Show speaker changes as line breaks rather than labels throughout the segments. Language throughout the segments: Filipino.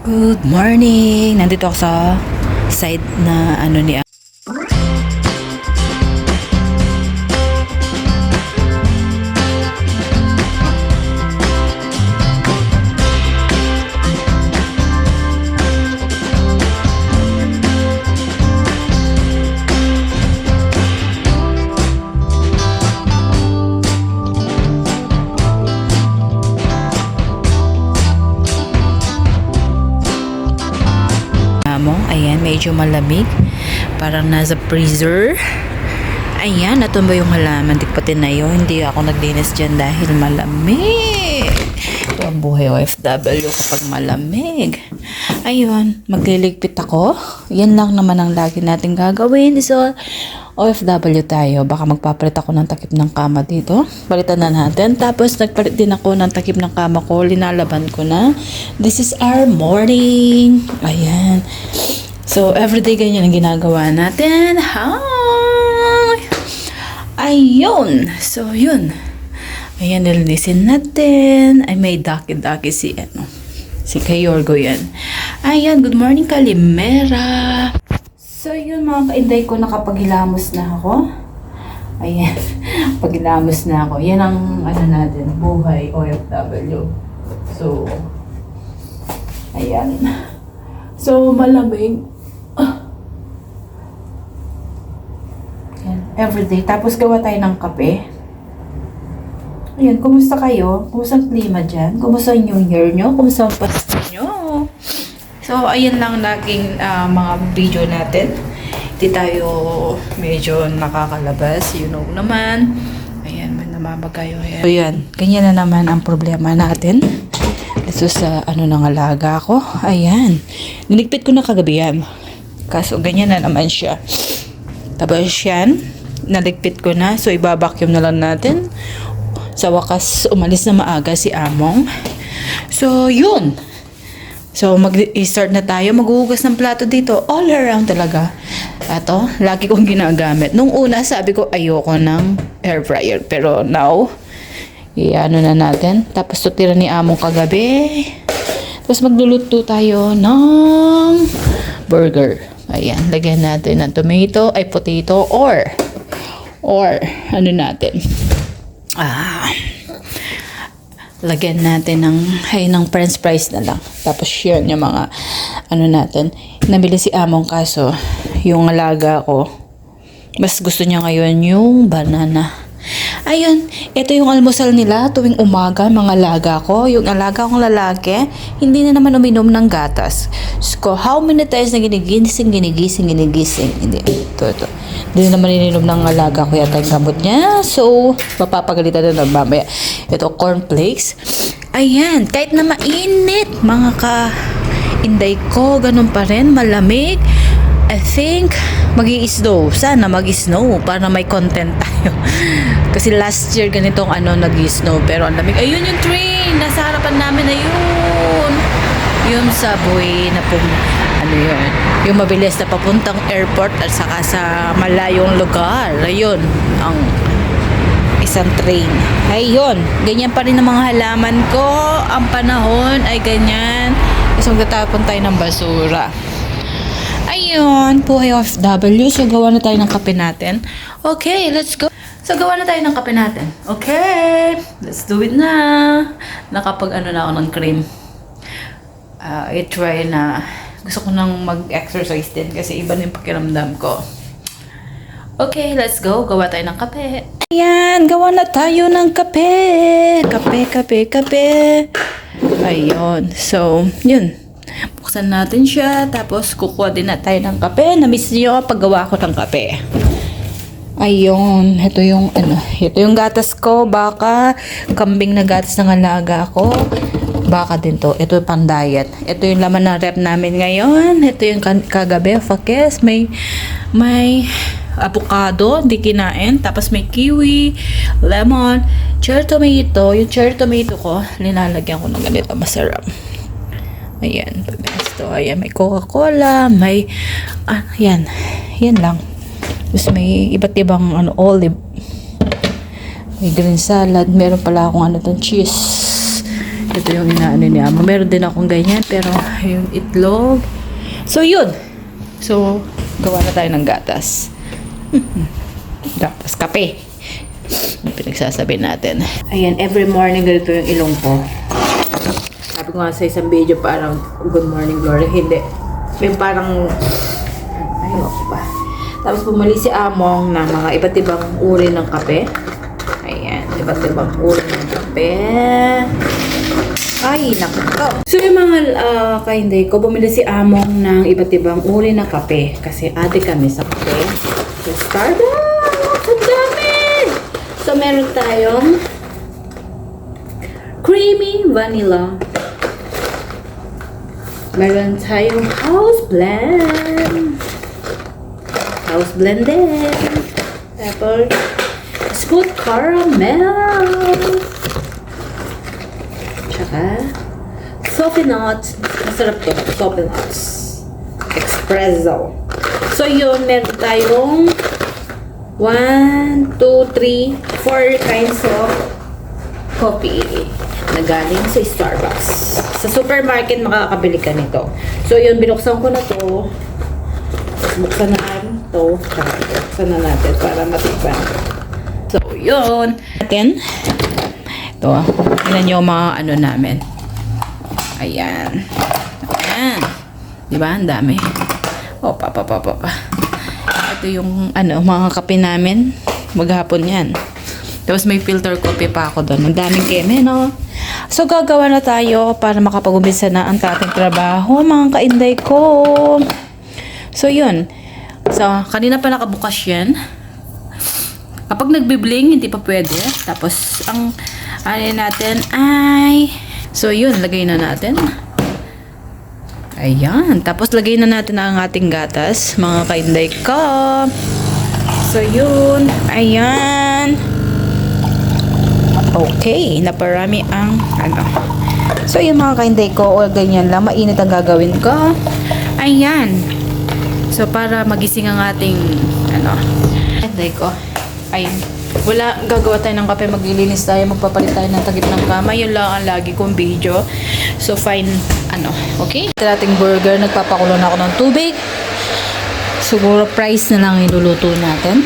Good morning! Nandito ako sa side na ano ni medyo malamig. Parang nasa freezer. Ayan, natumba yung halaman. Di pati na yun. Hindi ako naglinis dyan dahil malamig. Ito ang buhay OFW kapag malamig. Ayun, magliligpit ako. Yan lang naman ang lagi natin gagawin. So, OFW tayo. Baka magpapalit ako ng takip ng kama dito. Palitan na natin. Tapos, nagpalit din ako ng takip ng kama ko. Linalaban ko na. This is our morning. Ayan. So, everyday ganyan ang ginagawa natin. Hi! Ayun. So, yun. Ayan, nilinisin natin. Ay, may daki-daki si, ano, si Kayorgo yan. Ayan, good morning, Kalimera. So, yun mga kainday ko, nakapaghilamos na ako. Ayan, paghilamos na ako. Yan ang, ano natin, buhay OFW. So, ayan. So, malamig. Ah. Yan, everyday. Tapos gawa tayo ng kape. Ayan, kumusta kayo? Kumusta ang klima dyan? Kumusta ang New Year nyo? Kumusta ang Pasko nyo? So, ayan lang laging ah, mga video natin. Hindi tayo medyo nakakalabas. You know naman. Ayan, may namamagayo. Ayan. So, yan. Ganyan na naman ang problema natin. Ito sa ano ng alaga ko. Ayan. Niligpit ko na kagabi yan. Kaso ganyan na naman siya. Tapos yan. Naligpit ko na. So, ibabacuum na lang natin. Sa wakas, umalis na maaga si Among. So, yun. So, mag-start na tayo. Maghuhugas ng plato dito. All around talaga. Ito, lagi kong ginagamit. Nung una, sabi ko, ayoko ng air fryer. Pero now, i-ano na natin. Tapos, tutira ni Among kagabi. Tapos, magluluto tayo ng burger. Ayan, lagyan natin ng tomato, ay potato, or, or, ano natin, ah, lagyan natin ng, ay, ng french fries na lang. Tapos yun, yung mga, ano natin, nabili si Among kaso, yung alaga ko, mas gusto niya ngayon yung banana. Ayun, ito yung almusal nila tuwing umaga, mga alaga ko. Yung alaga kong lalaki, hindi na naman uminom ng gatas. So, how many times na ginigising, ginigising, ginigising. Hindi, ito, ito. Hindi na naman ininom ng alaga ko yata yung gamot niya. So, mapapagalitan na mamaya. Ito, cornflakes. Ayan, kahit na mainit, mga ka inday ko, ganun pa rin, malamig. I think mag snow Sana mag snow para may content tayo. Kasi last year ganitong ano nag snow pero ang lamig. Ayun yung train! Nasa harapan namin na yun! Yung subway na pum, ano yun, yung mabilis na papuntang airport at saka sa malayong lugar. Ayun, ang isang train. Ayun, ganyan pa rin ang mga halaman ko. Ang panahon ay ganyan. Kasi magtatapon tayo ng basura. Ayun, buhay OFW. So, gawa na tayo ng kape natin. Okay, let's go. So, gawa na tayo ng kape natin. Okay, let's do it na. Nakapag ano na ako ng cream. Uh, i-try na. Gusto ko nang mag-exercise din kasi iba na yung pakiramdam ko. Okay, let's go. Gawa tayo ng kape. Ayan, gawa na tayo ng kape. Kape, kape, kape. Ayun. So, yun. Buksan natin siya. Tapos, kukuha din na tayo ng kape. Na-miss niyo paggawa ko ng kape. Ayun. Ito yung, ano, ito yung gatas ko. Baka, kambing na gatas ng alaga ko. Baka din to. Ito pang diet. Ito yung laman ng rep namin ngayon. Ito yung kagabi. Fakes. May, may avocado. Di kinain. Tapos may kiwi, lemon, cherry tomato. Yung cherry tomato ko, linalagyan ko ng ganito. Masarap. Ayan, pamesto. Ayan, may Coca-Cola, may, ah, yan. Yan lang. Tapos may iba't ibang, ano, olive. May green salad. Meron pala akong, ano, tong cheese. Ito yung inaano ni Amo. Meron din akong ganyan, pero yung itlog. So, yun. So, gawa na tayo ng gatas. gatas, kape. Yung pinagsasabi natin. Ayan, every morning ganito yung ilong ko. Sabi ko nga sa isang video parang good morning glory. Hindi. May parang ayoko pa. Tapos bumali si Among ng mga iba't ibang uri ng kape. Ayan, iba't ibang uri ng kape. Ay, naku to. So yung mga uh, kainday ko, bumili si Among ng iba't ibang uri ng kape. Kasi ate kami sa kape. So, Starbucks! Ang dami! So, meron tayong creamy vanilla. Meron tayong house blend. House blend din. Tapos, smooth caramel. Tsaka, Sophie Nuts. Masarap to. Sophie Nuts. Espresso. So, yun. Meron tayong 1, 2, 3, 4 kinds of coffee na galing sa Starbucks. Sa supermarket, makakabili ka nito. So, yun. Binuksan ko na to. Buksan na to. Buksan na natin para matikman. So, yun. Natin. Ito. Tingnan nyo mga ano namin. Ayan. Ayan. Di ba? Ang dami. O, pa, pa, pa, pa, pa. Ito yung, ano, mga kape namin. Maghapon yan. Tapos may filter coffee pa ako doon. Ang daming keme, no? So, gagawa na tayo para makapag-umpisa na ang ating trabaho, mga kainday ko. So, yun. So, kanina pa nakabukas yan. Kapag nagbibling, hindi pa pwede. Tapos, ang ano natin ay... So, yun. Lagay na natin. Ayan. Tapos, lagay na natin ang ating gatas. Mga kainday ko. So, yun. Ayan. Okay. Naparami ang ano. So, yun mga kainday ko. O, ganyan lang. Mainit ang gagawin ko. Ayan. So, para magising ang ating ano. Kainday ko. Ayun. Wala, gagawa tayo ng kape, maglilinis tayo, magpapalit tayo ng tagip ng kama. Yun lang ang lagi kong video. So, fine, ano, okay? Ito burger, nagpapakulo na ako ng tubig. Siguro price na lang iluluto natin.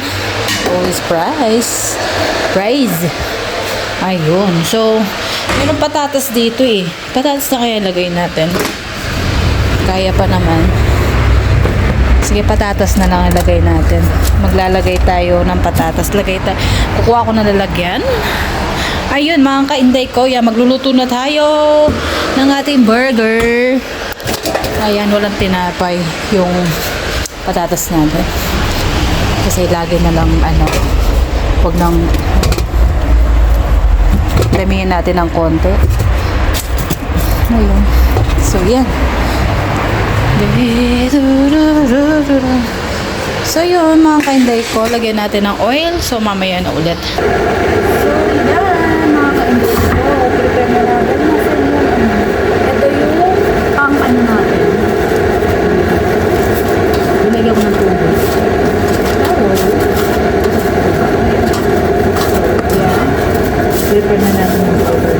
Always price. Price. Ayun. So, meron patatas dito eh. Patatas na kaya lagay natin. Kaya pa naman. Sige, patatas na lang ilagay natin. Maglalagay tayo ng patatas. Lagay tayo. Kukuha ko na lalagyan. Ayun, mga kainday ko. Yan, magluluto na tayo ng ating burger. Ayan, walang tinapay yung patatas natin. Kasi lagi na lang, ano, huwag nang damihin natin ng konti. Ayun. So, yan. So yun mga kainday ko, lagyan natin ng oil. So mamaya na ulit. So yan mga kainday ko, prepare na natin. Ito yung ang ano natin. Binigyan ko ng tubig. Tapos, yan. Prepare na natin ng powder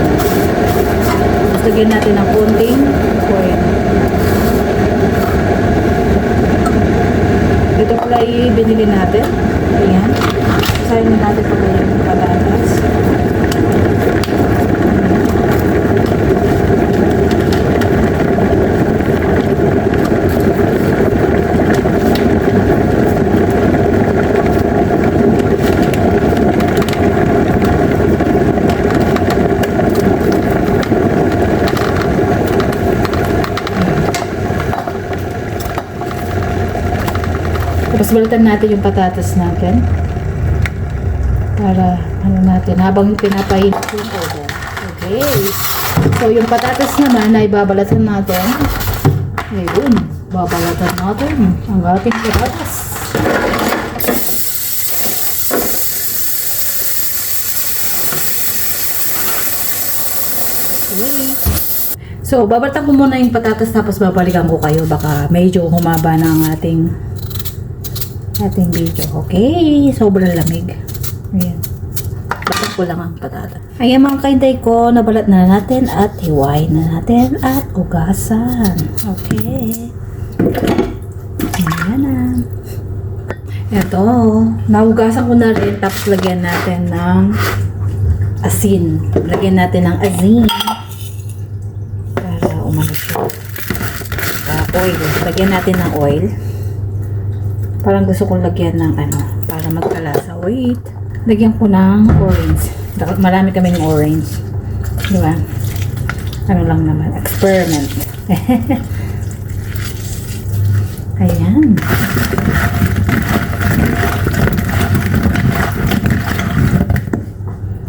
lagyan natin ng konting oil. Ito pala yung binili natin. Ayan. Sayang na natin pag yung patatas. Tapos balitan natin yung patatas natin. Para ano natin, habang pinapainit yung powder. Okay. So yung patatas naman ay babalatan natin. Ayun, babalatan natin ang ating patatas. Okay. So, babalatan ko muna yung patatas tapos babalikan ko kayo. Baka medyo humaba na ang ating ating video. Okay, sobrang lamig. Ayan. Bakit ko lang ang patata. Ayan mga kainday ko, nabalat na natin at hiwain na natin at ugasan. Okay. Ayan na. Ito, naugasan ko na rin tapos lagyan natin ng asin. Lagyan natin ng asin para umano siya. Ah, oil. Lagyan natin ng oil. Parang gusto kong lagyan ng ano, para magkalasa. Wait. Lagyan ko ng orange. Marami kaming orange. Di ba? Ano lang naman. Experiment. Ayan.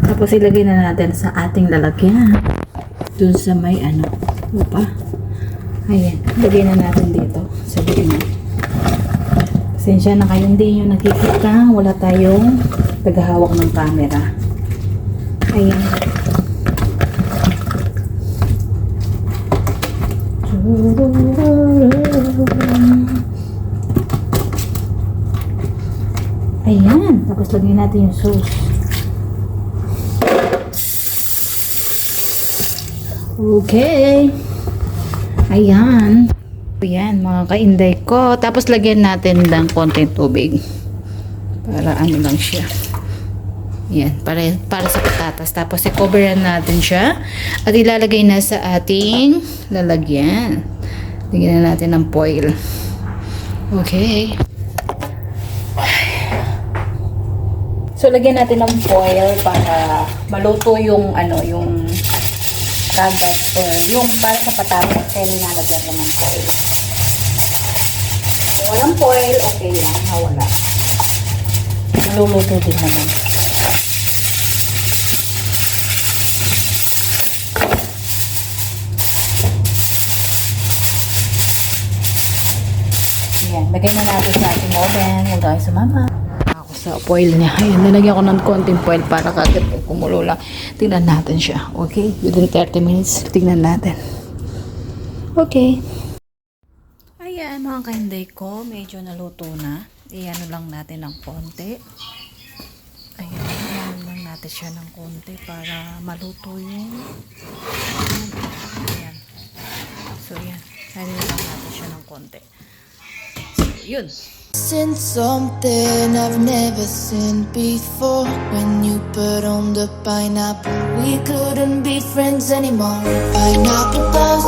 Tapos ilagay na natin sa ating lalagyan. Dun sa may ano. Upa. Ayan. Ilagay na natin dito. Sa gitna. Pasensya na kayo. Hindi nyo nakikita. Wala tayong tagahawak ng camera. Ayan. Ayan. Tapos lagyan natin yung sauce. Okay. Ayan. Ayan, mga kainday ko. Tapos lagyan natin ng konting tubig. Para ano lang siya. Yan, para, para sa patatas. Tapos i-coveran natin siya. At ilalagay na sa ating lalagyan. Lagyan na natin ng foil. Okay. So, lagyan natin ng foil para maluto yung ano, yung kagat or yung para sa patatas kaya nilalagyan ko ng foil. Kung walang foil, okay lang. Ha, wala. Maluluto din naman. Ayan, lagay na natin sa ating oven. Huwag tayo sumama. Ako sa foil niya. Ayan, nilagyan ko ng konting foil para kagad kumulo lang. Tingnan natin siya. Okay? Within 30 minutes, tingnan natin. Okay. Ayan, mga kahinday ko. Medyo naluto na. Iyan lang natin ng konti. Ayan, iyan lang natin siya ng konti para maluto yung Ayan. So, yan. Ayan lang natin siya ng konti. So, yun.
Seen something I've never seen before. When you put on the pineapple, we couldn't be friends anymore. Pineapple.